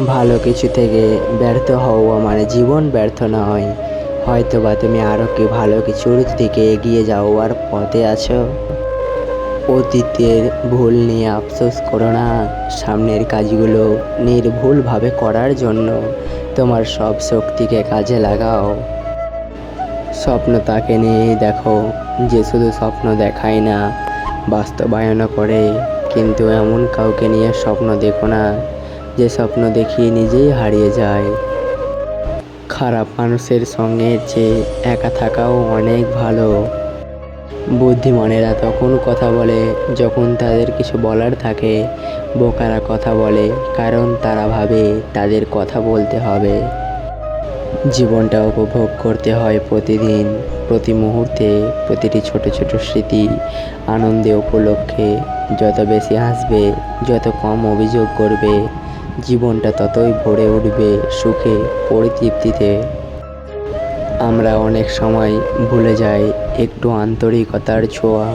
ভালো কিছু থেকে ব্যর্থ হওয়া মানে জীবন ব্যর্থ নয়। হয়তো বা তুমি আরও কি ভালো কিছুর দিকে এগিয়ে যাওয়ার পথে আছো। অতীতের ভুল নিয়ে আফসোস করো না। সামনের কাজগুলো নির্ভুলভাবে করার জন্য তোমার সব শক্তিকে কাজে লাগাও। স্বপ্ন তাকে নিয়েই দেখো, যে শুধু স্বপ্ন দেখায় না, বাস্তবায়নও করে। কিন্তু এমন কাউকে নিয়ে স্বপ্ন দেখো না। যে স্বপ্ন দেখিয়ে নিজেই হারিয়ে যায়। খারাপ মানুষের সঙ্গে চেয়ে একা থাকাও অনেক ভালো। বুদ্ধিমানেরা তখন কথা বলে, যখন তাদের কিছু বলার থাকে, বোকারা কথা বলে, কারণ তারা ভাবে তাদের কথা বলতে হবে। জীবনটা উপভোগ করতে হয় প্রতিদিন, প্রতি মুহূর্তে, প্রতিটি ছোট ছোট স্মৃতি, আনন্দে, উপলক্ষে। যত বেশি হাসবে, যত কম অভিযোগ করবে জীবনটা ততই ভরে উঠবে সুখে পরিতৃপ্তিতে। আমরা অনেক সময় ভুলে যাই একটু আন্তরিকতার ছোঁয়া।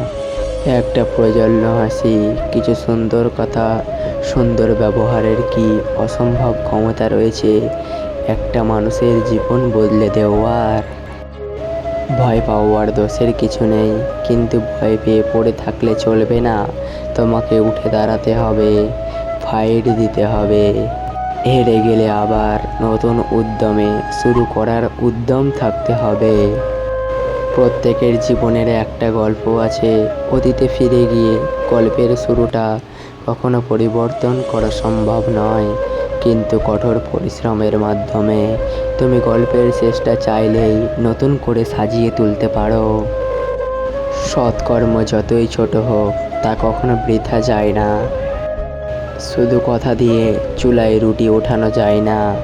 একটা প্রজল্য হাসি, কিছু সুন্দর কথা, সুন্দর ব্যবহারের কি অসম্ভব ক্ষমতা রয়েছে, একটা মানুষের জীবন বদলে দেওয়ার ভয় পাওয়ার দোষের কিছু নেই, কিন্তু ভয় পেয়ে পড়ে থাকলে চলবে না, তোমাকে উঠে দাঁড়াতে হবে। ফাইট দিতে হবে। হেরে গেলে আবার নতুন উদ্যমে শুরু করার উদ্যম থাকতে হবে। প্রত্যেকের জীবনের একটা গল্প আছে, অতীতে ফিরে গিয়ে গল্পের শুরুটা কখনো পরিবর্তন করা সম্ভব নয়, কিন্তু কঠোর পরিশ্রমের মাধ্যমে। তুমি গল্পের শেষটা চাইলেই নতুন করে সাজিয়ে তুলতে পারো। সৎকর্ম যতই ছোট হোক, তা কখনো বৃথা যায় না। শুধু কথা দিয়ে চুলায় রুটি ওঠানো যায় না।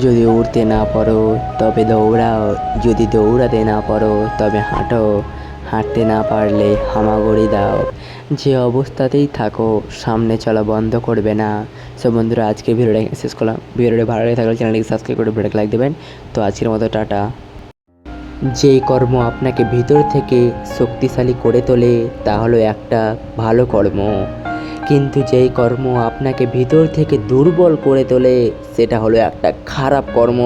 যদি উড়তে না পারো, তবে দৌড়াও। যদি দৌড়াতে না পারো, তবে হাঁটো। হাঁটতে না পারলে হামাগুড়ি দাও। যে অবস্থাতেই থাকো, সামনে চলা বন্ধ করবে না। সব বন্ধুরা, আজকে ভিডিওটা শেষ করলাম। ভিডিওটা ভালো লেগে থাকলে চ্যানেলটিকে সাবস্ক্রাইব করে ভিডিওটাকে লাইক দেবেন। তো আজকের মতো টাটা। যেই কর্ম আপনাকে ভিতর থেকে শক্তিশালী করে তোলে, তা হলো একটা ভালো কর্ম। কিন্তু যেই কর্ম আপনাকে ভিতর থেকে দুর্বল করে তোলে, সেটা হলো একটা খারাপ কর্ম।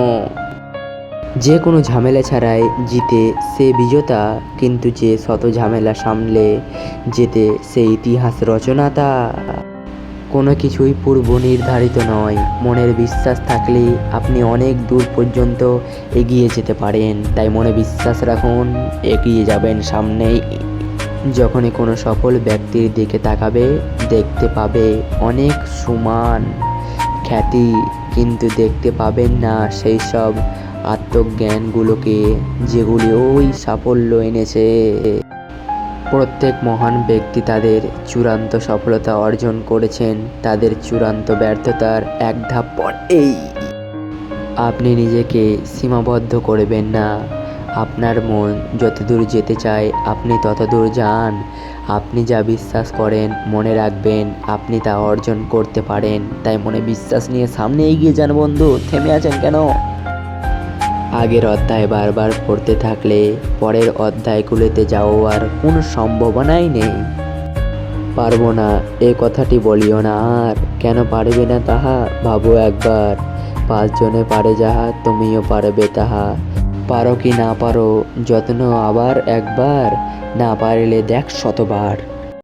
যে কোনো ঝামেলা ছাড়াই জিতে সে বিজেতা, কিন্তু যে শত ঝামেলা সামলে যেতে সে ইতিহাস রচনাতা। কোনো কিছুই পূর্ব নির্ধারিত নয়, মনের বিশ্বাস থাকলে আপনি অনেক দূর পর্যন্ত এগিয়ে যেতে পারেন, তাই মনে বিশ্বাস রাখুন, এগিয়ে যাবেন সামনেই। যখনই কোনো সফল ব্যক্তির দিকে তাকাবে, দেখতে পাবে অনেক সুমান খ্যাতি, কিন্তু দেখতে পাবেন না সেই সব আত্মজ্ঞানগুলোকে যেগুলি ওই সাফল্য এনেছে। প্রত্যেক মহান ব্যক্তি তাদের চূড়ান্ত সফলতা অর্জন করেছেন, তাদের চূড়ান্ত ব্যর্থতার এক ধাপ পরেই। আপনি নিজেকে সীমাবদ্ধ করবেন না। আপনার মন যতদূর যেতে চায়, আপনি ততদূর যান। আপনি যা বিশ্বাস করেন, মনে রাখবেন, আপনি তা অর্জন করতে পারেন। তাই মনে বিশ্বাস নিয়ে সামনে এগিয়ে যান বন্ধু, থেমে আছেন কেন? আগের অধ্যায় বারবার পড়তে থাকলে পরের অধ্যায়গুলোতে যাওয়ার কোনো সম্ভাবনাই নেই। পারব না, এ কথাটি বলিও না আর। কেন পারবে না তাহা? ভাবো একবার। পাঁচজনে পারে যাহা, তুমিও পারবে তাহা। পারো কি না পারো যত্ন আবার একবার না পারিলে দেখ শতবার।